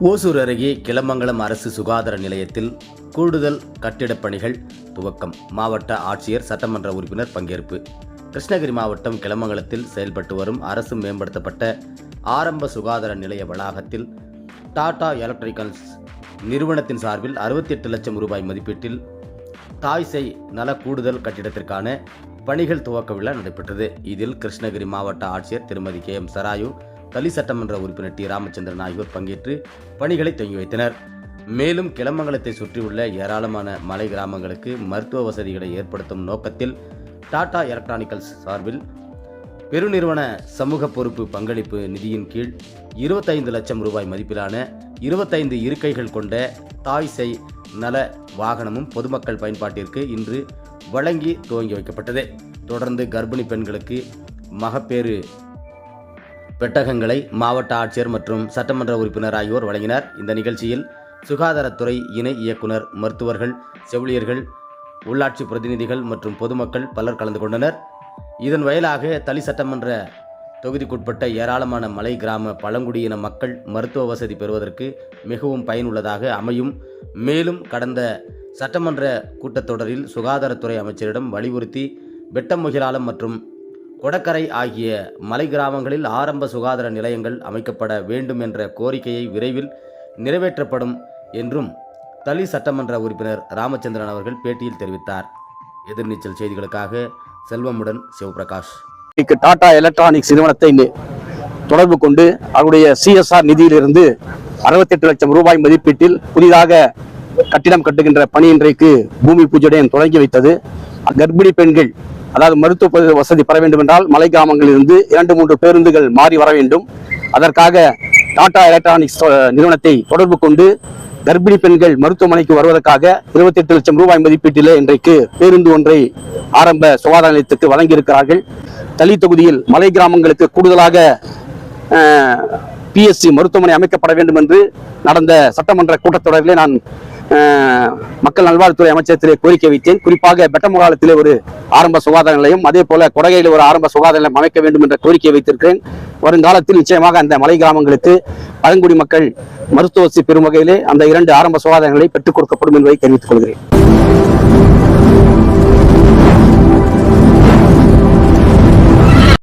ஓசூர் அருகே கிளமங்கலம் அரசு சுகாதார நிலையத்தில் கூடுதல் கட்டிடப் பணிகள் துவக்கம். மாவட்ட ஆட்சியர் சட்டமன்ற உறுப்பினர் பங்கேற்பு. கிருஷ்ணகிரி மாவட்டம் கிளமங்கலத்தில் செயல்பட்டு வரும் அரசு மேம்படுத்தப்பட்ட ஆரம்ப சுகாதார நிலைய வளாகத்தில் டாடா எலக்ட்ரிக்கல்ஸ் நிறுவனத்தின் சார்பில் 68 லட்சம் ரூபாய் மதிப்பீட்டில் தாய்சை நல கூடுதல் கட்டிடத்திற்கான பணிகள் துவக்க விழா நடைபெற்றது. இதில் கிருஷ்ணகிரி மாவட்ட ஆட்சியர் திருமதி கே எம் சராயு தலி சட்டமன்ற உறுப்பினர் டி ராமச்சந்திரன் ஆகியோர் பங்கேற்று பணிகளை தொடங்கி வைத்தனர். மேலும் கிளமங்கலத்தை சுற்றியுள்ள ஏராளமான மலை கிராமங்களுக்கு மருத்துவ வசதிகளை ஏற்படுத்தும் நோக்கத்தில் டாடா எலக்ட்ரானிக்கல்ஸ் சார்பில் பெருநிறுவன சமூக பொறுப்பு பங்களிப்பு நிதியின் கீழ் இருபத்தைந்து லட்சம் ரூபாய் மதிப்பிலான இருபத்தைந்து இருக்கைகள் கொண்ட தாய் செய் நல வாகனமும் பொதுமக்கள் பயன்பாட்டிற்கு இன்று வழங்கி துவங்கி வைக்கப்பட்டது. தொடர்ந்து கர்ப்பிணி பெண்களுக்கு மகப்பேறு பெட்டகங்களை மாவட்ட ஆட்சியர் மற்றும் சட்டமன்ற உறுப்பினர் ஆகியோர் வழங்கினார். இந்த நிகழ்ச்சியில் சுகாதாரத்துறை இணை இயக்குனர் மருத்துவர்கள் செவிலியர்கள் உள்ளாட்சி பிரதிநிதிகள் மற்றும் பொதுமக்கள் பலர் கலந்து கொண்டனர். இதன் வயலாக தளி சட்டமன்ற தொகுதிக்குட்பட்ட ஏராளமான மலை கிராம பழங்குடியின மக்கள் மருத்துவ வசதி பெறுவதற்கு மிகவும் பயனுள்ளதாக அமையும். மேலும் கடந்த சட்டமன்ற கூட்டத்தொடரில் சுகாதாரத்துறை அமைச்சரிடம் வலியுறுத்தி வெட்டமுகிலாலம் மற்றும் கொடக்கரை ஆகிய மலை கிராமங்களில் ஆரம்ப சுகாதார நிலையங்கள் அமைக்கப்பட வேண்டும் என்ற கோரிக்கையை விரைவில் நிறைவேற்றப்படும் என்றும் தளி சட்டமன்ற உறுப்பினர் ராமச்சந்திரன் அவர்கள் பேட்டியில் தெரிவித்தார். எதிர்நீச்சல் செய்திகளுக்காக செல்வமுடன் சிவபிரகாஷ். இன்னைக்கு டாடா எலக்ட்ரானிக்ஸ் நிறுவனத்தை தொடர்பு கொண்டு அவருடைய சிஎஸ்ஆர் நிதியிலிருந்து 68 லட்சம் ரூபாய் மதிப்பீட்டில் புதிதாக கட்டிடம் கட்டுகின்ற பணி இன்றைக்கு பூமி பூஜையுடன் தொடங்கி வைத்தது. கர்ப்பிணி பெண்கள் அதாவது மருத்துவ வசதி பெற வேண்டும் என்றால் மலை கிராமங்களிலிருந்து இரண்டு மூன்று பேருந்துகள் மாறி வர வேண்டும். அதற்காக டாடா எலக்ட்ரானிக்ஸ் நிறுவனத்தை தொடர்பு கொண்டு கர்ப்பிணி பெண்கள் மருத்துவமனைக்கு வருவதற்காக 28 லட்சம் ரூபாய் மதிப்பீட்டிலே இன்றைக்கு பேருந்து ஒன்றை ஆரம்ப சுகாதார நிலையத்துக்கு வழங்கியிருக்கிறார்கள். தலித் தொகுதியில் மலை கிராமங்களுக்கு கூடுதலாக பிஎஸ்சி மருத்துவமனை அமைக்கப்பட வேண்டும் என்று நடந்த சட்டமன்ற கூட்டத்தொடரிலே நான் மக்கள் நல்வாழ்வுத்துறை அமைச்சகத்திலே கோரிக்கை வைத்தேன். குறிப்பாக பெட்டமுகாலத்திலே ஒரு ஆரம்ப சுகாதார நிலையம் அதே போல கொடகையில் ஒரு ஆரம்ப சுகாதார நிலையம் அமைக்க வேண்டும் என்ற கோரிக்கை வைத்திருக்கிறேன். வருங்காலத்தில் நிச்சயமாக அந்த மலை கிராமங்களுக்கு பழங்குடி மக்கள் மருத்துவ வசதி பெறும் வகையிலே அந்த இரண்டு ஆரம்ப சுகாதார நிலையம் பெற்றுக் கொடுக்கப்படும் என்பதை தெரிவித்துக் கொள்கிறேன்.